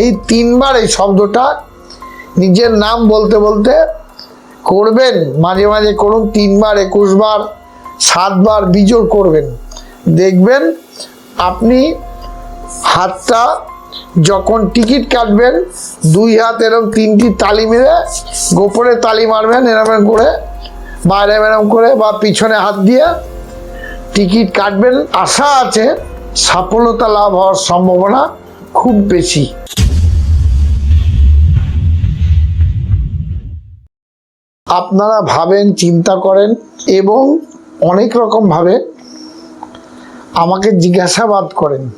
এই তিনবার এই শব্দটা নিজের নাম বলতে বলতে করবেন, মাঝে মাঝে করুন, তিনবার একুশ বার সাতবার বিজোড় করবেন। দেখবেন আপনি হাতটা যখন টিকিট কাটবেন, দুই হাত এরকম তিনটি তালি মেরে গোপরে তালি মারবেন এরকম করে বা এরম এরম করে বা পিছনে হাত দিয়ে টিকিট কাটবেন। আশা আছে সফলতা লাভ হওয়ার সম্ভাবনা খুব বেশি। আপনারা ভাবেন, চিন্তা করেন এবং অনেক রকম ভাবে আমাকে জিজ্ঞাসাবাদ করেন।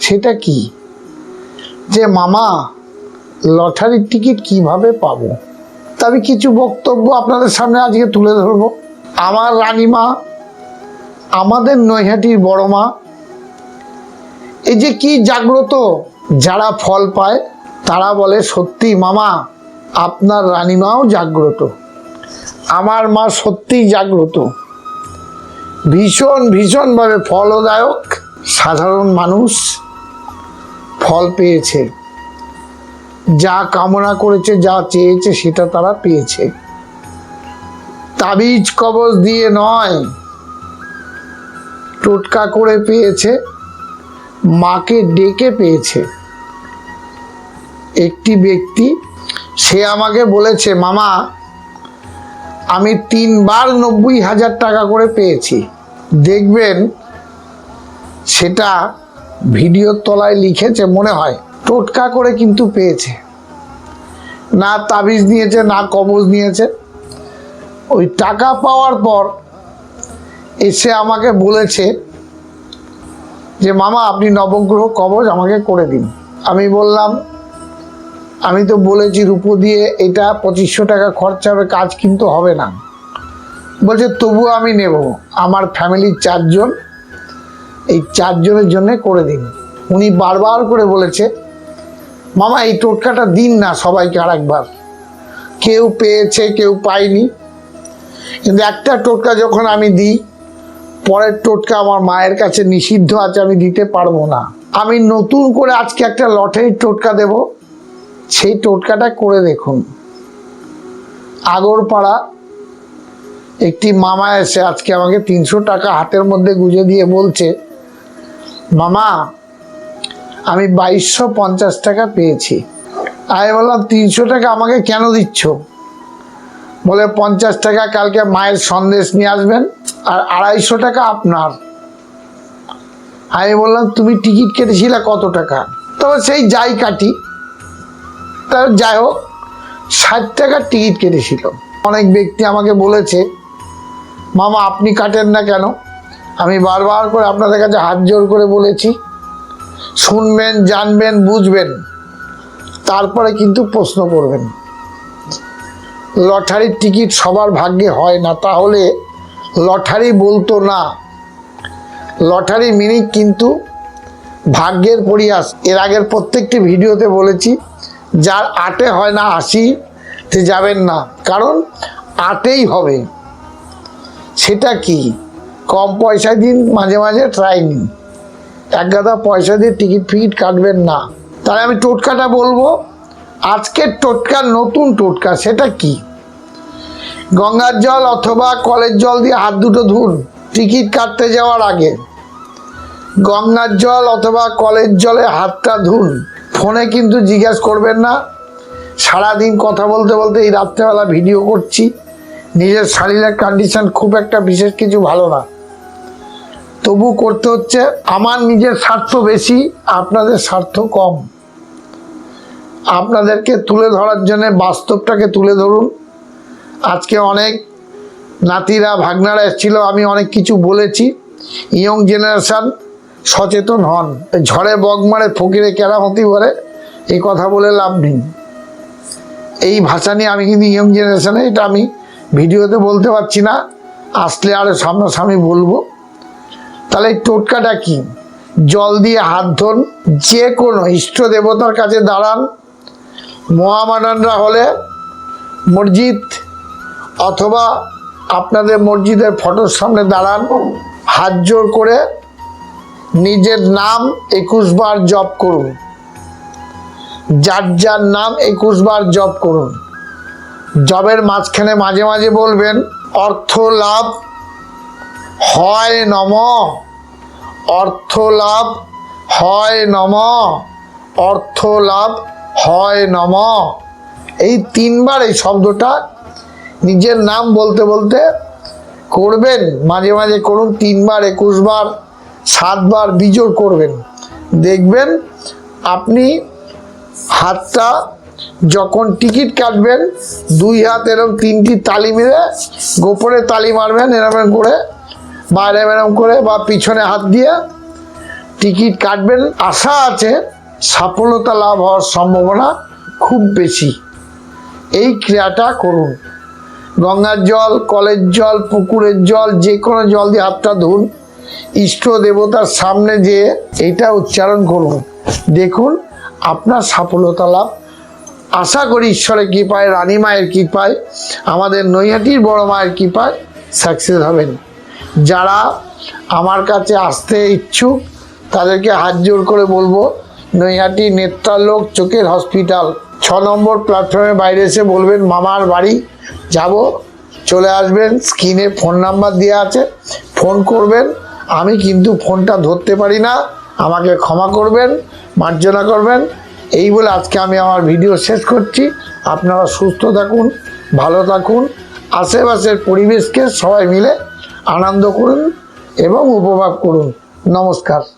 সেটা কি? যে, মামা, লটারির টিকিট কীভাবে পাবো? তা আমি কিছু বক্তব্য আপনাদের সামনে আজকে তুলে ধরবো। আমার রানীমা, আমাদের নৈহাটির বড় মা, এই যে কি জাগ্রত যারা ফল পায়, তারা বলে, সত্যি মামা, আপনার রানীমাও জাগ্রত। আমার মা সত্যিই জাগ্রত। ভীষণ, ভীষণভাবে ফলদায়ক, সাধারণ মানুষ, ফল পেয়েছে। যা কামনা করেছে, যা চেয়েছে, সেটা তারা পেয়েছে। তাবিজ কবজ দিয়ে নয়, টোটকা করে পেয়েছে, মাকে ডেকে পেয়েছে। একটি ব্যক্তি, সে আমাকে বলেছে, মামা আমি তিনবার নব্বই হাজার টাকা করে পেয়েছি। দেখবেন, সেটা ভিডিওর তলায় লিখেছে, মনে হয়। টোটকা করে কিন্তু পেয়েছে। না তাবিজ নিয়েছে, না কবজ নিয়েছে। ওই টাকা পাওয়ার পর এসে আমাকে বলেছে যে, মামা, আপনি নবগ্রহ কবজ আমাকে করে দিন। আমি বললাম আমি তো বলেছি রূপো দিয়ে এটা পঁচিশশো টাকা খরচা হবে, কাজ কিন্তু হবে না। বলছে, তবুও আমি নেব। আমার ফ্যামিলির চারজন, এই চারজনের জন্য করে দিন। উনি বারবার করে বলেছে, মামা, এই টোটকাটা দিন না সবাইকে আর একবার কেউ পেয়েছে, কেউ পায়নি। কিন্তু একটা টোটকা যখন আমি দিই, পরের টোটকা আমার মায়ের কাছে নিষিদ্ধ আছে, আমি দিতে পারব না। আমি নতুন করে আজকে একটা লটারির টোটকা দেব। সেই টোটকাটা করে দেখুন। আগরপাড়া, একটি মামা এসে আজকে আমাকে তিনশো টাকা হাতের মধ্যে গুঁজে দিয়ে বলছে, মামা, আমি বাইশশো পঞ্চাশ টাকা পেয়েছি। আমি বললাম, তিনশো টাকা আমাকে কেন দিচ্ছ? বলে, পঞ্চাশ টাকা কালকে মায়ের সন্দেশ নিয়ে আসবেন আর আড়াইশো টাকা আপনার। আমি বললাম, তুমি টিকিট কেটেছিলে কত টাকা? তবে সেই যাই কাটি তা যাই হোক, ষাট টাকার টিকিট কেটেছিল। অনেক ব্যক্তি আমাকে বলেছে, মামা, আপনি কাটেন না কেন? আমি বারবার করে আপনাদের কাছে হাত জোর করে বলেছি, শুনবেন, জানবেন, বুঝবেন, তারপরে কিন্তু প্রশ্ন করবেন। লটারির টিকিট সবার ভাগ্যে হয় না, তাহলে লটারি বলতো না। লটারি মিনিং কিন্তু ভাগ্যের পরিহাস। এর আগের প্রত্যেকটি ভিডিওতে বলেছি যার আটে হয় না আশিতে যাবেন না। কারণ আটেই হবে। সেটা কি? কম পয়সা দিন, মাঝে মাঝে ট্রাই নিন। এক গাদা পয়সা দিয়ে টিকিট ফিকিট কাটবেন না। তাহলে আমি টোটকাটা বলব। আজকের টোটকা নতুন টোটকা, সেটা কি? গঙ্গার জল অথবা কলের জল দিয়ে হাত দুটো ধুন টিকিট কাটতে যাওয়ার আগে। গঙ্গার জল অথবা কলের জলে হাতটা ধুন। ফোনে কিন্তু জিজ্ঞেস করবেন না। সারাদিন কথা বলতে বলতে এই রাত্রেবেলা ভিডিও করছি। নিজের শারীরিক কন্ডিশন খুব একটা বিশেষ কিছু ভালো না। তবু করতে হচ্ছে, আমার নিজের স্বার্থ বেশি, আপনাদের স্বার্থ কম। আপনাদেরকে তুলে ধরার জন্য বাস্তবটাকে তুলে ধরুন। আজকে অনেক নাতিরা, ভাগনারা এসেছিল, আমি অনেক কিছু বলেছি। ইয়ং জেনারেশান সচেতন হন। ঝড়ে বগ মারে, ফকিরে কেরামতি বলে এই কথা বলে লাভ নেই। এই ভাষা নিয়ে আমি কিন্তু ইয়ং জেনারেশনে এটা আমি ভিডিওতে বলতে পারছি না। আসলে আরও সামনাসামনি বলব। তাহলে এই টোটকাটা কি? জল দিয়ে হাত ধন, যে কোনো ইষ্ট দেবতার কাছে দাঁড়ান। মহামানানরা হলে মসজিদ অথবা আপনাদের মসজিদের ফটোর সামনে দাঁড়ান। হাত জোর করে নিজের নাম একুশ বার জপ করুন। যার যার নাম একুশ বার জপ করুন। জবের মাঝখানে মাঝে মাঝে বলবেন, অর্থ লাভ হয় নম, অর্থ লাভ হয় নম, অর্থ লাভ হয় নম। এই তিনবার এই শব্দটা নিজের নাম বলতে বলতে করবেন। মাঝে মাঝে করুন, তিনবার একুশ বার সাতবার বিজোড় করবেন। দেখবেন আপনি হাতটা যখন টিকিট কাটবেন, দুই হাত এরকম তিনটি তালি মেরে গোপরে তালি মারবেন এরকম করে বা এরম এরম করে বা পিছনে হাত দিয়ে টিকিট কাটবেন। আশা আছে সফলতা লাভ হওয়ার সম্ভাবনা খুব বেশি। এই ক্রিয়াটা করুন। গঙ্গার জল, কলের জল, পুকুরের জল যে কোনো জল দিয়ে হাতটা ধুন। ইষ্ট দেবতার সামনে যে এটা উচ্চারণ করুন। দেখুন, আপনার সফলতা লাভ। আশা করি ঈশ্বরের কৃপায়, রানী মায়ের কৃপায়, আমাদের নৈহাটির বড় মায়ের কৃপায় সাকসেস হবেন। যারা আমার কাছে আসতে ইচ্ছুক, তাদেরকে হাত জোর করে বলব, নৈহাটি নেত্রালোক চোখের হসপিটাল ছ নম্বর প্ল্যাটফর্মে বাইরে এসে বলবেন, মামার বাড়ি যাব। চলে আসবেন স্ক্রিনে ফোন নাম্বার দেওয়া আছে। ফোন করবেন আমি কিন্তু ফোনটা ধরতে পারি না, আমাকে ক্ষমা করবেন, মার্জনা করবেন। এই বলে আজকে আমি আমার ভিডিও শেষ করছি। আপনারা সুস্থ থাকুন, ভালো থাকুন, আশেপাশের পরিবেশকে সবাই মিলে আনন্দ করুন এবং উপভোগ করুন। নমস্কার।